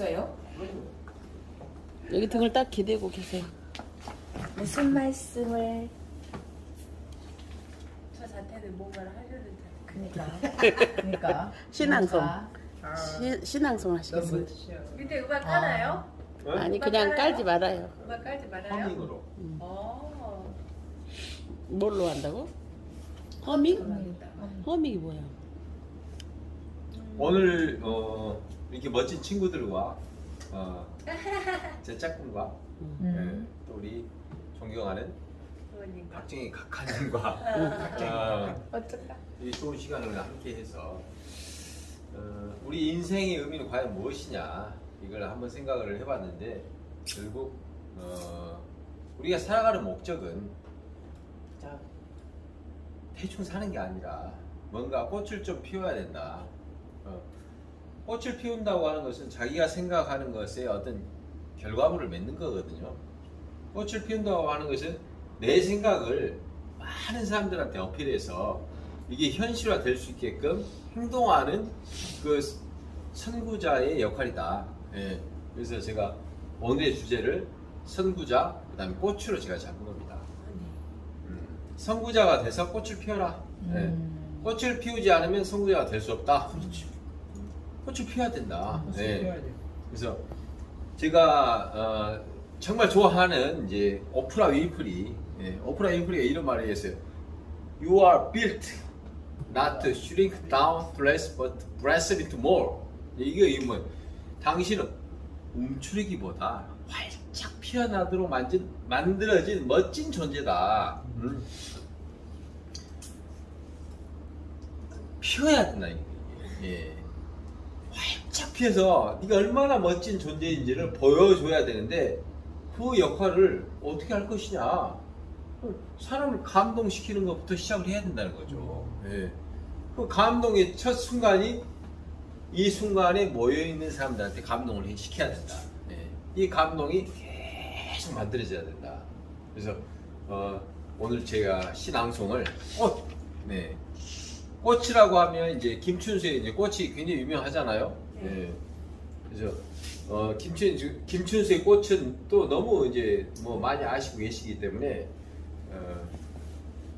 있어요? 여기 등을 딱 기대고 계세요. 무슨 말씀을? 저 자태는 뭔가를 하려는 자태. 그니까. 그니까. 신앙송. 시, 신앙송 하시겠습니다. 근데 음악 하나요? 아니 그냥 깔지 말아요. 음악 깔지 말아요. 허밍으로. 어. 뭘로 한다고? 허밍? 허밍이 뭐야? 오늘 어, 이렇게 멋진 친구들과 어, 제 짝꿍과 음. 네, 또 우리 존경하는. 박정희 각하님과 어, 어쩔까? 이 좋은 시간을 함께해서 어, 우리 인생의 의미는 과연 무엇이냐 이걸 한번 생각을 해봤는데 결국 어, 우리가 살아가는 목적은 자, 대충 사는 게 아니라 뭔가 꽃을 좀 피워야 된다. 어, 꽃을 피운다고 하는 것은 자기가 생각하는 것에 어떤 결과물을 맺는 거거든요. 꽃을 피운다고 하는 것은 내 생각을 많은 사람들한테 어필해서 이게 현실화 될 수 있게끔 행동하는 그 선구자의 역할이다. 예. 그래서 제가 오늘의 주제를 선구자, 그 다음에 꽃으로 제가 잡은 겁니다. 음, 선구자가 돼서 꽃을 피워라. 예. 음. 꽃을 피우지 않으면 선구자가 될 수 없다. 그렇죠. 꽃을 피워야 된다. 예. 그래서 제가 어, 정말 좋아하는 이제 오프라 윈프리, 예, 오프라 윈프리가 이런 말을 했어요. You are built not to shrink down flesh, but bless it more. 이게 이 뭐 당신은 움츠리기보다 활짝 피어나도록 만진, 만들어진 멋진 존재다. 음. 피어야 된다 이게. 예. 활짝 피어서 네가 얼마나 멋진 존재인지를 보여줘야 되는데 그 역할을 어떻게 할 것이냐 사람을 감동시키는 것부터 시작을 해야 된다는 거죠 예. 그 감동의 첫 순간이 이 순간에 모여있는 사람들한테 감동을 해- 시켜야 된다 예. 이 감동이 계속 만들어져야 된다 그래서 어, 오늘 제가 신앙송을 꽃 네. 꽃이라고 하면 이제 김춘수의 이제 꽃이 굉장히 유명하잖아요. 예. 그래서 어, 김춘 김춘수의 꽃은 또 너무 이제 뭐 많이 아시고 계시기 때문에 어,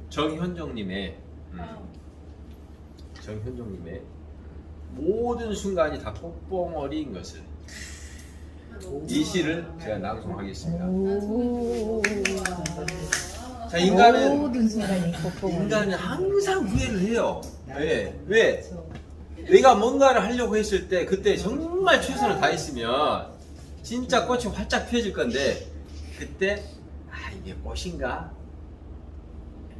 정현정님의 음, 정현정님의 모든 순간이 다 꽃봉오리인 것을 이 시를 제가 낭송하겠습니다. 오. 자 인간은 모든 순간이. 인간은 항상 후회를 해요. 왜? 왜? 내가 뭔가를 하려고 했을 때 그때 정말 최선을 다했으면 진짜 꽃이 활짝 피어질 건데 그때 아 이게 꽃인가?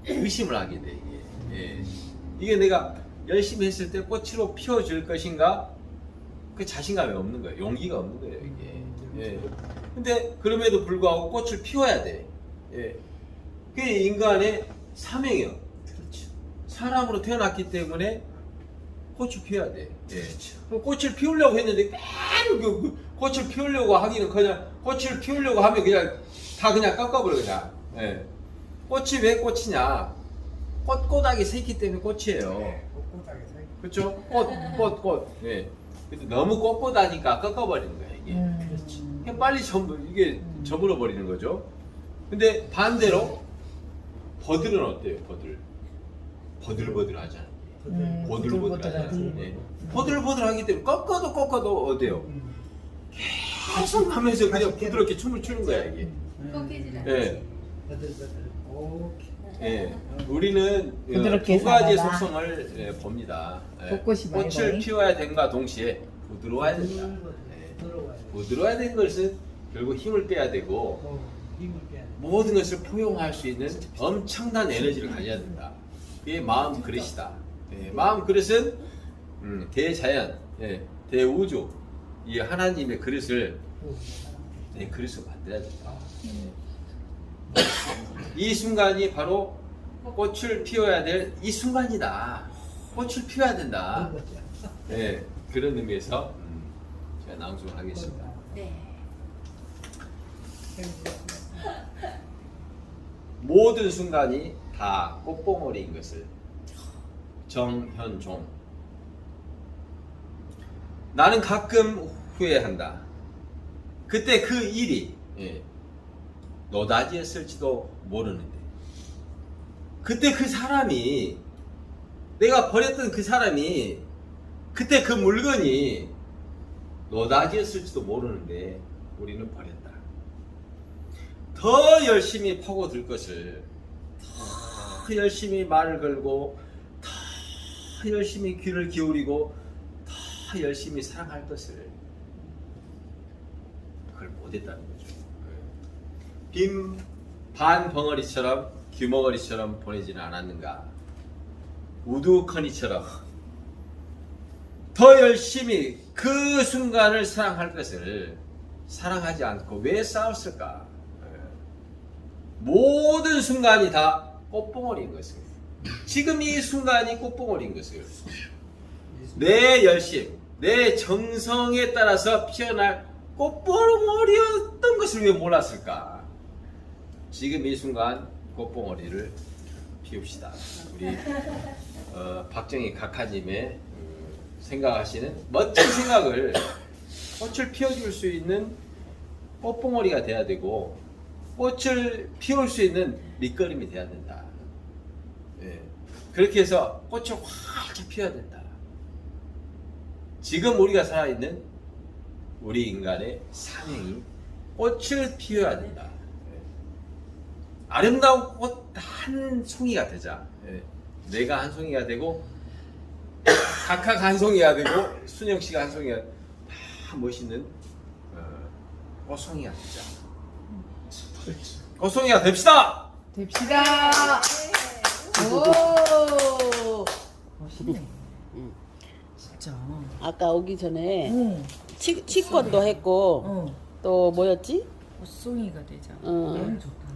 의심을 하게 돼 이게. 예. 이게 내가 열심히 했을 때 꽃으로 피어줄 것인가? 그 자신감이 없는 거예요. 용기가 없는 거예요 이게. 예. 근데 그럼에도 불구하고 꽃을 피워야 돼. 예. 그게 인간의 사명이요. 그렇죠. 사람으로 태어났기 때문에 꽃을 피워야 돼. 예. 그럼 꽃을 피우려고 했는데 맨 그, 그 꽃을 피우려고 하기는 그냥 꽃을 피우려고 하면 그냥 다 그냥 깎아버려 그냥. 예. 꽃이 왜 꽃이냐? 서 있기 때문에 꽃이에요. 그렇죠? 꽃, 꽃, 꽃. 예. 근데 너무 꽃보다니까 꺾어버리는 거야 이게. 음. 그냥 빨리 점 이게 저물어 버리는 거죠. 근데 반대로 버들은 어때요? 버들. 버들버들하잖아. 음. 부들부들하지. 예. 버들버들하기 때문에 꺾어도 꺾어도 어때요? 계속 하면서 그냥 부드럽게 춤을 추는 거야 이게. 꺾이지 않지. 예. 예. 우리는 어, 부드럽게 두 가지의 살아라. 속성을 예, 봅니다. 예. 벚꽃이 많이 꽃을? 피워야 된과 동시에 부드러워야 된다. 예. 부드러워야 되는 것은 결국 힘을 빼야 되고 모든 것을 포용할 수 있는 엄청난 에너지를 가져야 된다. 이게 마음 그릇이다. 예, 마음 그릇은 음, 대자연, 예, 대우주, 이 하나님의 그릇을 내 그릇을 만들어야 된다. 예. 이 순간이 바로 꽃을 피워야 될 이 순간이다. 꽃을 피워야 된다. 예, 그런 의미에서 음, 제가 낭송을 하겠습니다. 네. 모든 순간이 다 꽃봉오리인 것을 정현종. 나는 가끔 후회한다. 그때 그 일이 예, 노다지였을지도 모르는데. 그때 그 사람이 내가 버렸던 그 사람이 그때 그 물건이 노다지였을지도 모르는데 우리는 버렸다. 더 열심히 파고들 것을 더 열심히 말을 걸고 더 열심히 귀를 기울이고 더 열심히 사랑할 것을 그걸 못했다는 거죠. 빈반 벙어리처럼 귀머거리처럼 보내지는 않았는가? 우두커니처럼 더 열심히 그 순간을 사랑할 것을 사랑하지 않고 왜 싸웠을까? 예. 모든 순간이 다 꽃봉오리인 것을 지금 이 순간이 꽃봉오리인 것을 내 열심, 내 정성에 따라서 피어날 꽃봉오리였던 것을 왜 몰랐을까? 지금 이 순간 꽃봉오리를 피웁시다. 우리 어, 박정희 각하님의 그 생각하시는 멋진 생각을 꽃을 피워줄 수 있는 꽃봉오리가 돼야 되고 꽃을 피울 수 있는 밑거름이 돼야 된다. 예. 그렇게 해서 꽃을 활짝 피워야 된다. 지금 우리가 살아있는 우리 인간의 사명이 꽃을 피워야 된다. 예. 아름다운 꽃 한 송이가 되자. 예. 내가 한 송이가 되고 각각 한 송이가 되고 순영 씨가 한 송이가 다 멋있는 어, 꽃송이가 되자. 꽃송이가 됩시다. 됩시다. 오. 멋있네. 진짜. 아까 오기 전에 응. 치, 치권도 했고 어. 또 뭐였지? 꽃송이가 되자. 어. 너무 좋다.